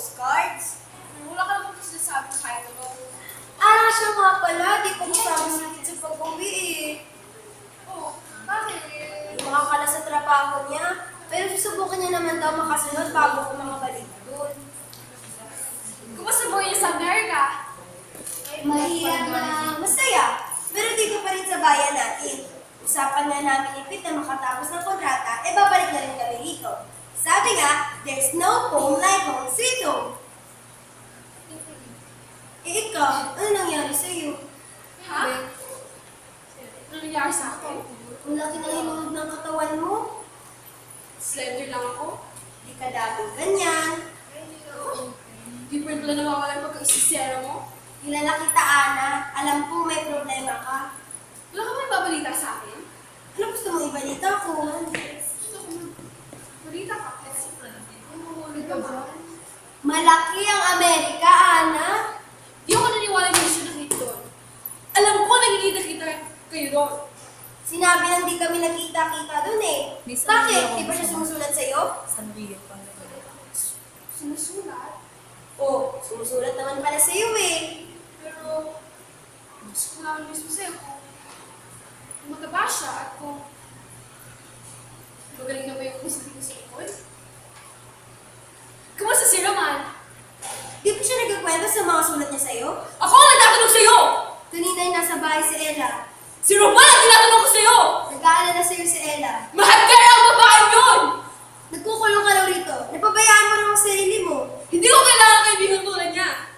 postcards? Wala ka naman kasi sinasabi kahit ano. Ah, siya nga pala. Di ko kasama sa akin sa pag-uwi eh. Oh, bakit? Makakala sa trabaho niya. Pero susubukan niya naman daw makasunod bago ko makabalik doon. Kumusta buhay niya sa Amerika? Mahirap na masaya. Pero dito pa rin sa bayan natin. Usapan nga namin ipit na makatapos ng kontrata, e babalik na rin kami rito. Sabi nga, there's no home like home sweet home. Eh ikaw, ano nangyari sa'yo? Ha? Ano nangyari sa akin? Ang laki ng hinulog ng katawan mo. Slender lang ako. Di ka dating ganyan. Di pa rin pala nawawala yung pagkaisisera mo. Kilala kita, Ana. Alam ko may problema ka. Wala ka ba ibabalita sa akin? Ano gusto mong ibalita ko? Gusto ko mag- balita ka. Ano mahulog ka ba? Malaki ang Amerika, Ana. Di ako naniwala yung issue na hit doon. Alam ko nagkikita-kita doon. Sinabi nang di kami nagkita-kita doon eh. Miss, Bakit? ano Di ba siya sumusulat sa'yo? San Rio pang Sinusulat. Oo, sumusulat naman pala sa'yo eh. Pero, gusto ko lang mismo sa'yo kung kung mataba siya at kung magaling na ba yung isipin ko sa likod. Kumusta si Roman? Di ba siya nagkakwento sa mga sulat niya sa'yo? Ako ang nagtatanong sa'yo! Kanina nasa bahay si Ella. Si Roman ang tinatanong ko sa'yo! Nag-aalala sa'yo si Ella. Mahal ka ang babae yun! Nagkukulong ka raw rito. Napabayaan mo naman ang sarili mo. Hindi ko kailangan kaibigan tulad niya.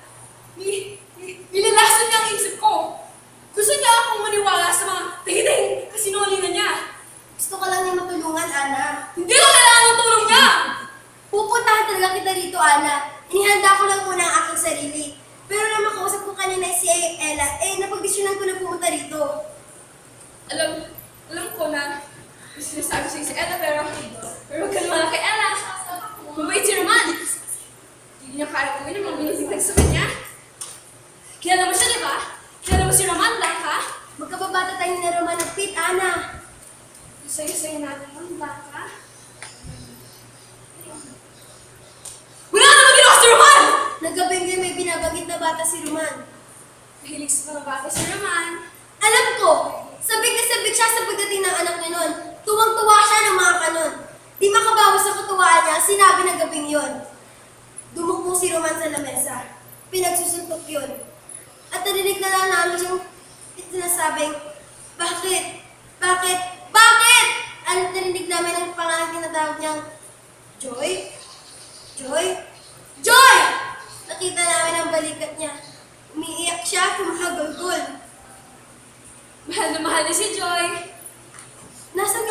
Ni, ni, nilalasan niya ang isip ko. Gusto niya akong maniwala sa mga tahitahing kasinungalingan niya. Gusto ka lang niya matulungan, Ana. Hindi ko kailangan ng tulong niya! Pupuntahan talaga kita rito, Ana. Inihanda ko lang muna ang aking sarili. Pero nang makausap ko kanina si Ella, eh napagdesyonan ko na pumunta rito. Alam, alam ko na sinasabi sa'yo si Ella, pero, pero huwag ka naman kay Ella. Mabait si Roman. Hindi niya kaya gawin ang mga binibigay sa kanya. Kilala mo siya, di ba? Kilala mo si Roman, Blanca? Magkababata tayo na Roman at Pete, Ana. Sayo-sayo natin yun, Blanca. Wala ka naman ginawa si Roman! Nagabing may binabagit na bata si Roman. Mahilig sa mga bata si Roman. Alam ko, sabik na sabik siya sa pagdating ng anak niya noon. Tuwang-tuwa siya ng mga kanon. Di makabawas sa katuwaan niya, sinabi ng gabing yon. Dumukbo si Roman sa lamesa. Pinagsusuntok yun. At narinig na lang namin yung sinasabing, Bakit? Bakit? Bakit? At narinig namin ang pangalan tinatawag niyang, Joy? Joy? Joy! Nakita namin ang balikat niya. Umiiyak siya, kumahagulgol. Mahal na mahal na si Joy. Pala